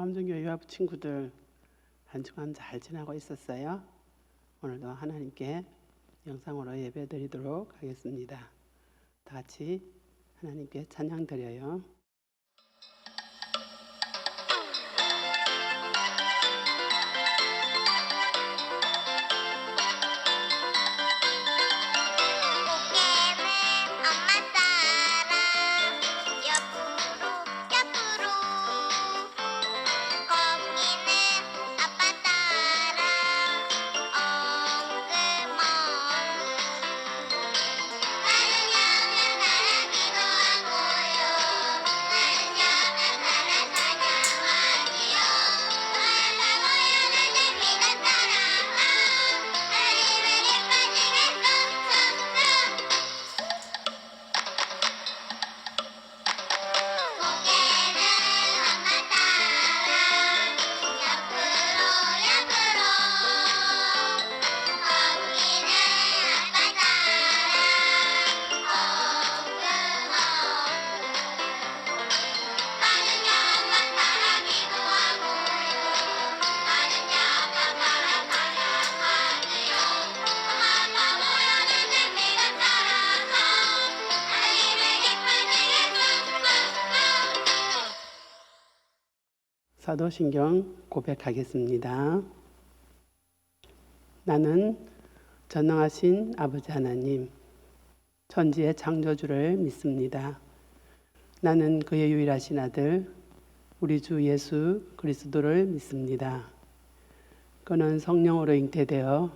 처음종교 유아부 친구들 한 주간 잘 지나고 있었어요? 오늘도 하나님께 영상으로 예배 드리도록 하겠습니다. 다 같이 하나님께 찬양 드려요. 사도신경 고백하겠습니다. 나는 전능하신 아버지 하나님, 천지의 창조주를 믿습니다. 나는 그의 유일하신 아들, 우리 주 예수 그리스도를 믿습니다. 그는 성령으로 잉태되어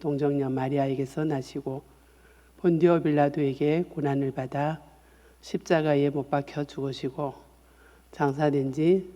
동정녀 마리아에게서 나시고 본디오 빌라도에게 고난을 받아 십자가에 못 박혀 죽으시고 장사된 지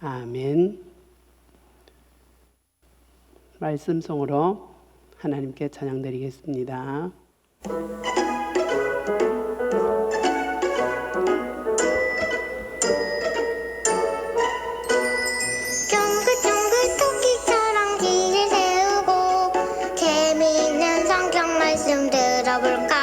아멘. 말씀송으로 하나님께 찬양 드리겠습니다. 쫑긋쫑긋 토끼처럼 길을 세우고 재미있는 성경 말씀 들어볼까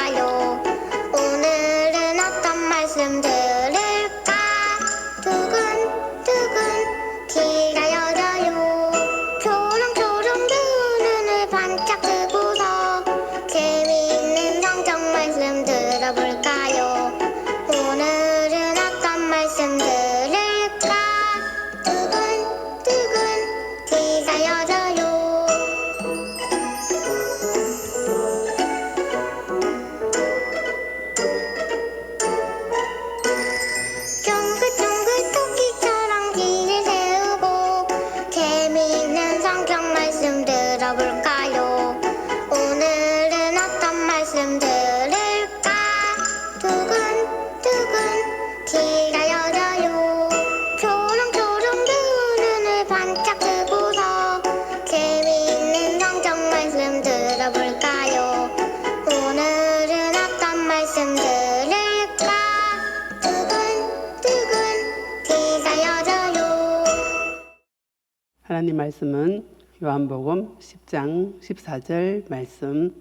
하나님 말씀은 요한복음 10장 14절 말씀.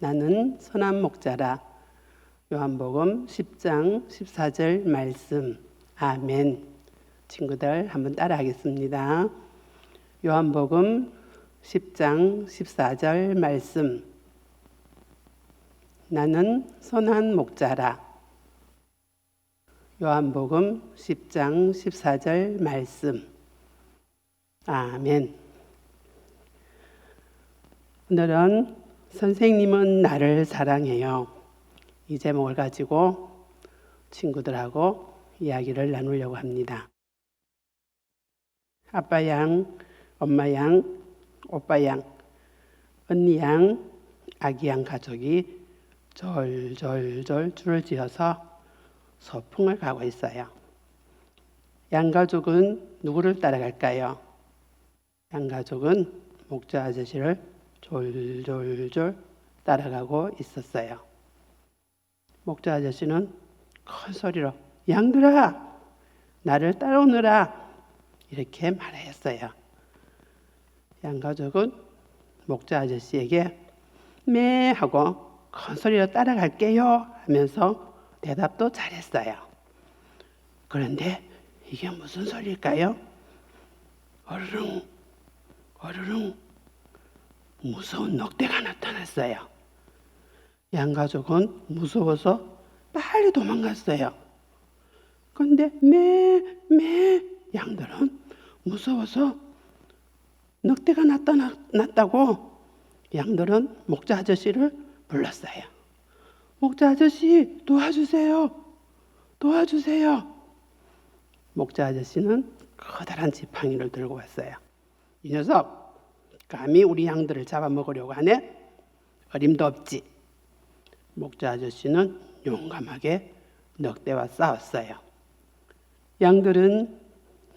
나는 선한 목자라. 요한복음 10장 14절 말씀. 아멘. 친구들 한번 따라 하겠습니다. 요한복음 10장 14절 말씀. 나는 선한 목자라. 요한복음 10장 14절 말씀 아멘. 오늘은 선생님은 나를 사랑해요. 이 제목을 가지고 친구들하고 이야기를 나누려고 합니다. 아빠 양, 엄마 양, 오빠 양, 언니 양, 아기 양 가족이 졸졸졸 줄을 지어서 소풍을 가고 있어요. 양 가족은 누구를 따라갈까요? 양 가족은 목자 아저씨를 졸졸졸 따라가고 있었어요. 목자 아저씨는 큰 소리로 양들아 나를 따라오느라 이렇게 말했어요. 양 가족은 목자 아저씨에게 매 하고 큰 소리로 따라갈게요 하면서 대답도 잘했어요. 그런데 이게 무슨 소리일까요? 어르릉 어르릉 무서운 늑대가 나타났어요. 양 가족은 무서워서 빨리 도망갔어요. 그런데 매매 양들은 무서워서 늑대가 나타났다고 양들은 목자 아저씨를 불렀어요. 목자 아저씨 도와주세요. 도와주세요. 목자 아저씨는 커다란 지팡이를 들고 왔어요. 이 녀석 감히 우리 양들을 잡아먹으려고 하네. 어림도 없지. 목자 아저씨는 용감하게 늑대와 싸웠어요. 양들은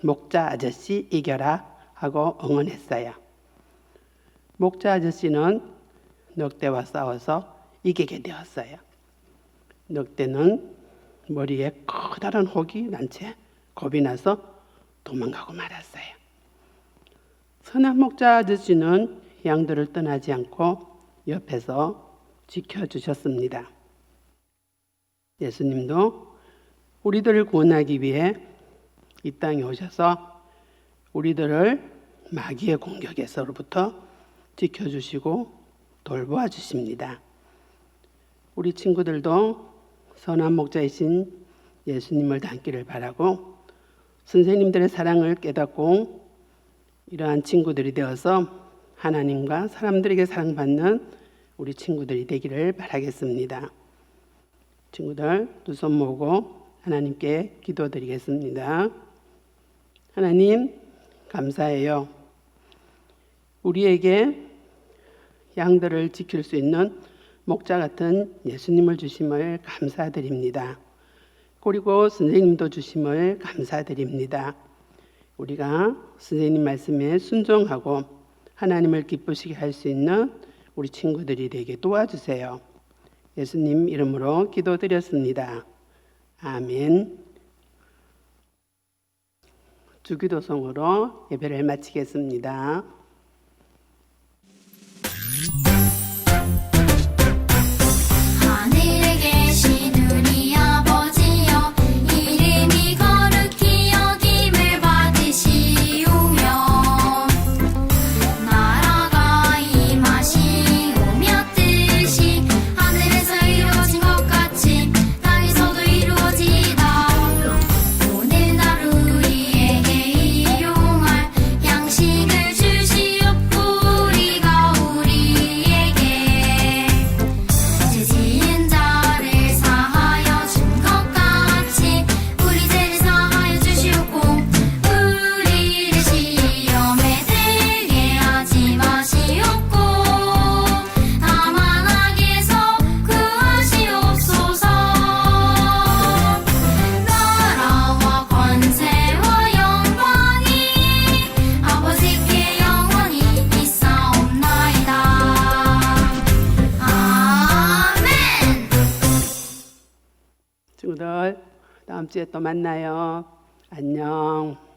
목자 아저씨 이겨라 하고 응원했어요. 목자 아저씨는 늑대와 싸워서 이기게 되었어요. 늑대는 머리에 커다란 혹이 난 채 겁이 나서 도망가고 말았어요. 선한 목자 아저씨는 양들을 떠나지 않고 옆에서 지켜주셨습니다. 예수님도 우리들을 구원하기 위해 이 땅에 오셔서 우리들을 마귀의 공격에서로부터 지켜주시고 돌보아 주십니다. 우리 친구들도 선한 목자이신 예수님을 닮기를 바라고 선생님들의 사랑을 깨닫고 이러한 친구들이 되어서 하나님과 사람들에게 사랑받는 우리 친구들이 되기를 바라겠습니다. 친구들 두 손 모으고 하나님께 기도드리겠습니다. 하나님 감사해요. 우리에게 양들을 지킬 수 있는 목자 같은 예수님을 주심을 감사드립니다. 그리고 선생님도 주심을 감사드립니다. 우리가 선생님 말씀에 순종하고 하나님을 기쁘시게 할 수 있는 우리 친구들이 되게 도와주세요. 예수님 이름으로 기도드렸습니다. 아멘. 주기도성으로 예배를 마치겠습니다. 다음 주에 또 만나요. 안녕.